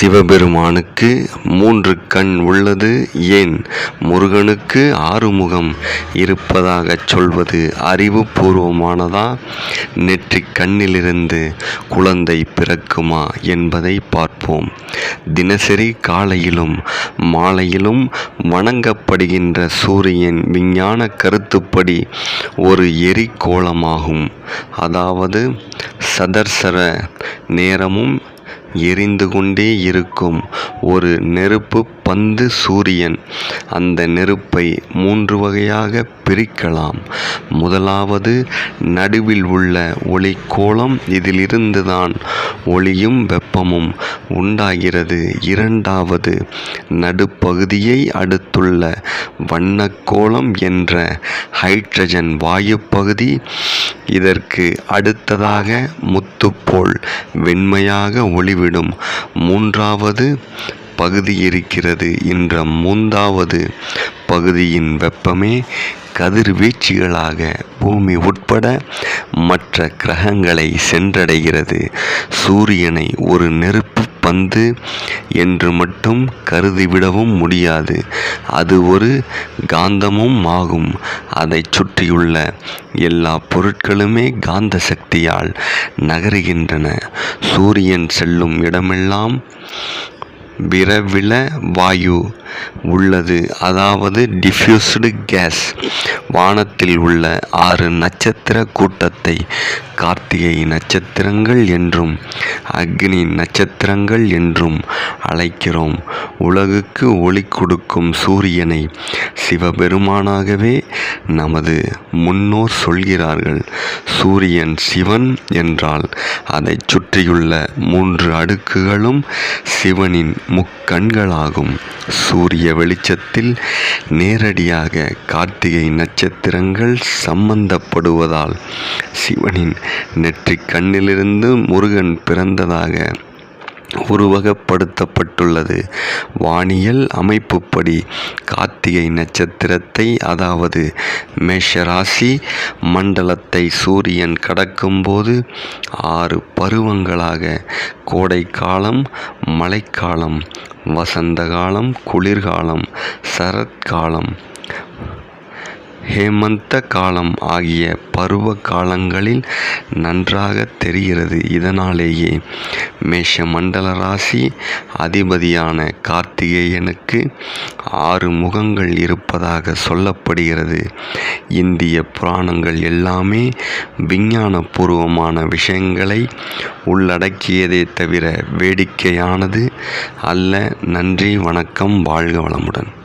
சிவபெருமானுக்கு மூன்று கண் உள்ளது. ஏன்? முருகனுக்கு ஆறுமுகம் இருப்பதாகச் சொல்வது அறிவுபூர்வமானதா? நெற்றிக் கண்ணிலிருந்து குழந்தை பிறக்குமா என்பதை பார்ப்போம். தினசரி காலையிலும் மாலையிலும் வணங்கப்படுகின்ற சூரியன் விஞ்ஞான கருத்துப்படி ஒரு எரிகோளமாகும். அதாவது சதர்சர நேரமும் எரிந்து கொண்டே இருக்கும் ஒரு நெருப்பு பந்து சூரியன். அந்த நெருப்பை மூன்று வகையாக பிரிக்கலாம். முதலாவது நடுவில் உள்ள ஒளிக்கோளம் இதிலிருந்துதான் ஒளியும் வெப்பமும் உண்டாகிறது. இரண்டாவது நடுப்பகுதியை அடுத்துள்ள வண்ணக்கோளம் என்ற ஹைட்ரஜன் வாயு பகுதி இதற்கு அடுத்ததாக முத்துப்போல் வெண்மையாக ஒளி போய்விடும் மூன்றாவது பகுதி இருக்கிறது என்ற மூன்றாவது பகுதியின் வெப்பமே கதிர்வீச்சுகளாக பூமி உட்பட மற்ற கிரகங்களை சென்றடைகிறது. சூரியனை ஒரு நெருப்பு பந்து என்று மட்டும் கருதிவிடவும் முடியாது. அது ஒரு காந்தமும் ஆகும். அதை சுற்றியுள்ள எல்லா பொருட்களுமே காந்த சக்தியால் நகருகின்றன. சூரியன் செல்லும் இடமெல்லாம் விரவில வாயு உள்ளது. அதாவது டிஃப்யூஸ்டு கேஸ் வானத்தில் உள்ள ஆறு நட்சத்திர கூட்டத்தை கார்த்திகை நட்சத்திரங்கள் என்றும் அக்னி நட்சத்திரங்கள் என்றும் அழைக்கிறோம். உலகுக்கு ஒளி கொடுக்கும் சூரியனை சிவபெருமானாகவே நமது முன்னோர் சொல்கிறார்கள் சூரியன் சிவன் என்றால் அதைச் சுற்றியுள்ள மூன்று அடுக்குகளும் சிவனின் முக்கண்களாகும். சூரிய வெளிச்சத்தில் நேரடியாக கார்த்திகை நட்சத்திரங்கள் சம்பந்தப்படுவதால் சிவனின் நெற்றிக் கண்ணிலிருந்து முருகன் பிறந்ததாக உருவகப்படுத்தப்பட்டுள்ளது. வானியல் அமைப்புப்படி கார்த்திகை நட்சத்திரத்தை அதாவது மேஷராசி மண்டலத்தை சூரியன் கடக்கும்போது ஆறு பருவங்களாக கோடைக்காலம் மழைக்காலம் வசந்த காலம் குளிர்காலம் சரத்காலம் ஹேமந்த காலம் ஆகிய பருவ காலங்களில் நன்றாக தெரிகிறது. இதனாலேயே மேஷ மண்டல ராசி அதிபதியான கார்த்திகேயனுக்கு ஆறு முகங்கள் இருப்பதாக சொல்லப்படுகிறது. இந்திய புராணங்கள் எல்லாமே விஞ்ஞானபூர்வமான விஷயங்களை உள்ளடக்கியதே தவிர வேடிக்கையானது அல்ல. நன்றி வணக்கம் வாழ்க வளமுடன்.